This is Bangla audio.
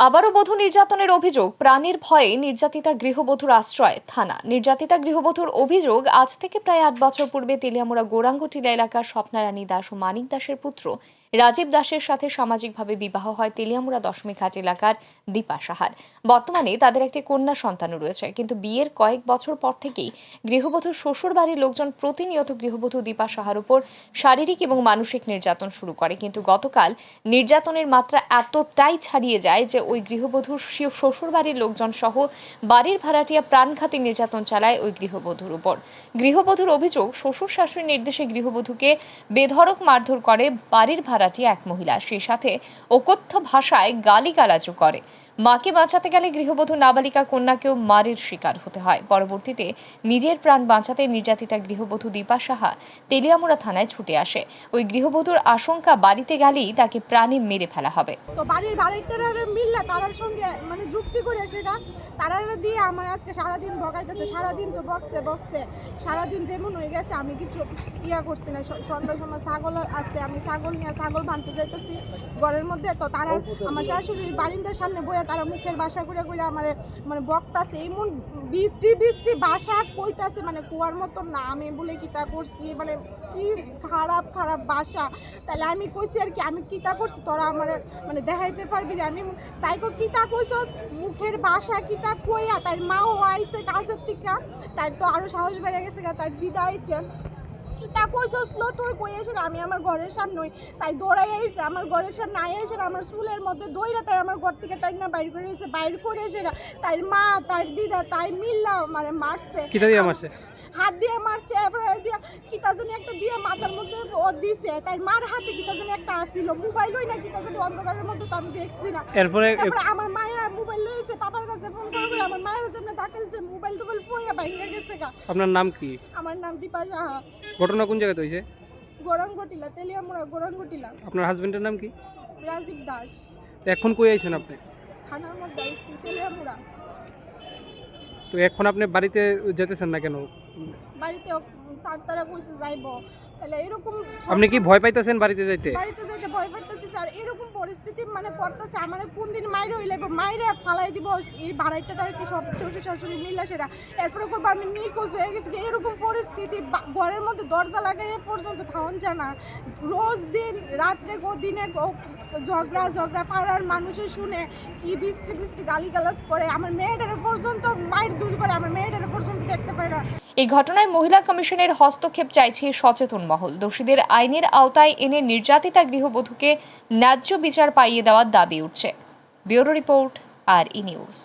আবারও বধূ নির্যাতনের অভিযোগ, প্রাণীর ভয়ে নির্যাতিতা গৃহবধূর আশ্রয়, থানা। নির্যাতিতা গৃহবধূর অভিযোগ, আজ থেকে প্রায় আট বছর পূর্বে তেলিয়ামুড়া গোরাঙ্গটিলা এলাকার স্বপ্নারানী দাস ও মানিক দাসের পুত্র রাজীব দাসের সাথে সামাজিকভাবে বিবাহ হয় তেলিয়ামুড়া দশমীঘাট এলাকার দীপা সাহার। বর্তমানে তাদের একটি কন্যা সন্তানও রয়েছে, কিন্তু বিয়ের কয়েক বছর পর থেকেই গৃহবধূর শ্বশুর বাড়ির লোকজন প্রতিনিয়ত গৃহবধূ দীপা সাহার উপর শারীরিক এবং মানসিক নির্যাতন শুরু করে। কিন্তু গতকাল নির্যাতনের মাত্রা এতটাই ছাড়িয়ে যায় যে ওই গৃহবধূর শ্বশুর বাড়ির লোকজন সহ বাড়ির ভাড়াটিয়া প্রাণঘাতী নির্যাতন চালায় ওই গৃহবধূর উপর। গৃহবধূর অভিযোগ শ্বশুর শাশুড়ির নির্দেশে গৃহবধূকে বেধড়ক মারধর করে বাড়ির ভাড়াটিয়া এক মহিলা। সেই সাথে অকথ্য ভাষায় গালিগালাজও করে। মাকে বাঁচাতে গেলে গৃহবধূ নাবালিকা কন্যাকেও মারের শিকার হতে হয়। পরবর্তীতে নিজের প্রাণ বাঁচাতে নির্যাতিতা গৃহবধূ দীপা সাহা তেলিয়ামুড়া থানায় ছুটে আসে। ওই গৃহবধূর আশঙ্কা, বাড়িতে গেলেই তাকে প্রাণে মেরে ফেলা হবে। তো বাড়ির বাড়িটার মিললে তারার সঙ্গে মানে যুক্তি করে সেটা তারা দিয়ে আমার আজকে সারাদিন বকাইতেছে সারাদিন তো বকছে বকছে সারাদিন যেমন হয়ে গেছে, আমি কিছু ইয়া করছি না সন্ধ্যার সময় ছাগল আছে, আমি ছাগল নিয়ে ছাগল বানতে যাইতেছি, ঘরের মধ্যে, তো তারা আমার শাশুড়ির বারিন্দার সামনে বইয়া তারা মুখের বাসা করে করে আমার মানে বক্তাছে, এমন বৃষ্টি বৃষ্টি, বাসা কইতাছে মানে কুয়ার মতন না, আমি বলে কিতা করছি মানে কি খারাপ খারাপ বাসা। তাহলে আমি কইছি আর কি, আমি কিতা করছি, তোরা আমার মানে দেখাইতে পারবি যে আমি তাই কো কিতা কইছ, মুখের বাসা কিতা কইয়া তার মাও আইছে কাজের থেকে তার তো আরও সাহস বেড়ে গেছে তার দিদা আইছে কিতা কইছস লো তুই কই এসে আমি আমার ঘরের সামনে তাই দৌড়াই আইছে আমার ঘরের সামনে আই এসে আমার চুলের মধ্যে দইরা তাই আমার ঘর থেকে তাই না বাইর করে এসে বাইর করে এসে তাই মা তার দিদা তাই মিল্লা মানে মারছে। কিটা দিয়ে মারছে? হাত দিয়ে মারছে এরপরে দিয়ে কিতা জানি একটা দিয়ে মাথার মধ্যে ও দিছে তাই মার হাতে কিতা জানি একটা আসছিল মোবাইল ওই না কিতা জানি অন্ধকারের মধ্যে তো আমি দেখছি না। এরপরে তারপরে আমার মায়ের মোবাইল লইছে পাপার কাছে ফোন করে আমার মায়ের জন্য টাকা দিছে মোবাইল টোবাইল পড়ে বাইরে গেছে গা। আপনার নাম কি? আমার নাম দীপা সাহা। ঘটনা কোন জায়গাতে হয়েছে গোরাঙ্গটিলা তেলিয়ামুড়া গোরাঙ্গটিলা। আপনার হাজবেন্ডের নাম কি? রাজীব দাস। তো এখন কই আইছেন আপনি? থানার মধ্যে আইছি তেলিয়ামুড়া। তো এখন আপনি বাড়িতে যেতেছেন না কেন? বাড়িতে স্যার তারা কইছে যাইবো। তাহলে এরকম আপনি কি ভয় পাইতেছেন বাড়িতে যাইতে? বাড়িতে যাইতে ভয় পাইতেছি স্যার। এরকম পরিস্থিতি মানে করতেছে আমার কোন দিন মাইরে হইলে মাইরে ফালাই দিব এই সব শ্বশুর শাশুড়ি মিলে সেটা এরপরে করব আমি নিখোঁজ হয়ে গেছি। এরকম পরিস্থিতি বা- ঘরের মধ্যে দরজা লাগাই পর্যন্ত থাউন জানা রোজ দিন রাত্রে গো দিনে গো ঝগড়া ঝগড়া পাড়ার মানুষে শুনে কি বৃষ্টি বৃষ্টি গালিগালাজ করে। আমার মেয়েটার পর্যন্ত মায়ের দূর করে আমার মেয়েটার পর্যন্ত দেখতে পাই না। এই ঘটনায় মহিলা কমিশনের হস্তক্ষেপ চাইছে সচেতন মহল। দোষীদের আইনের আওতায় এনে নির্যাতিতা গৃহবধূকে ন্যায্য বিচার পাইয়ে দেওয়ার দাবি উঠছে। ব্যুরো রিপোর্ট, আর ই নিউজ।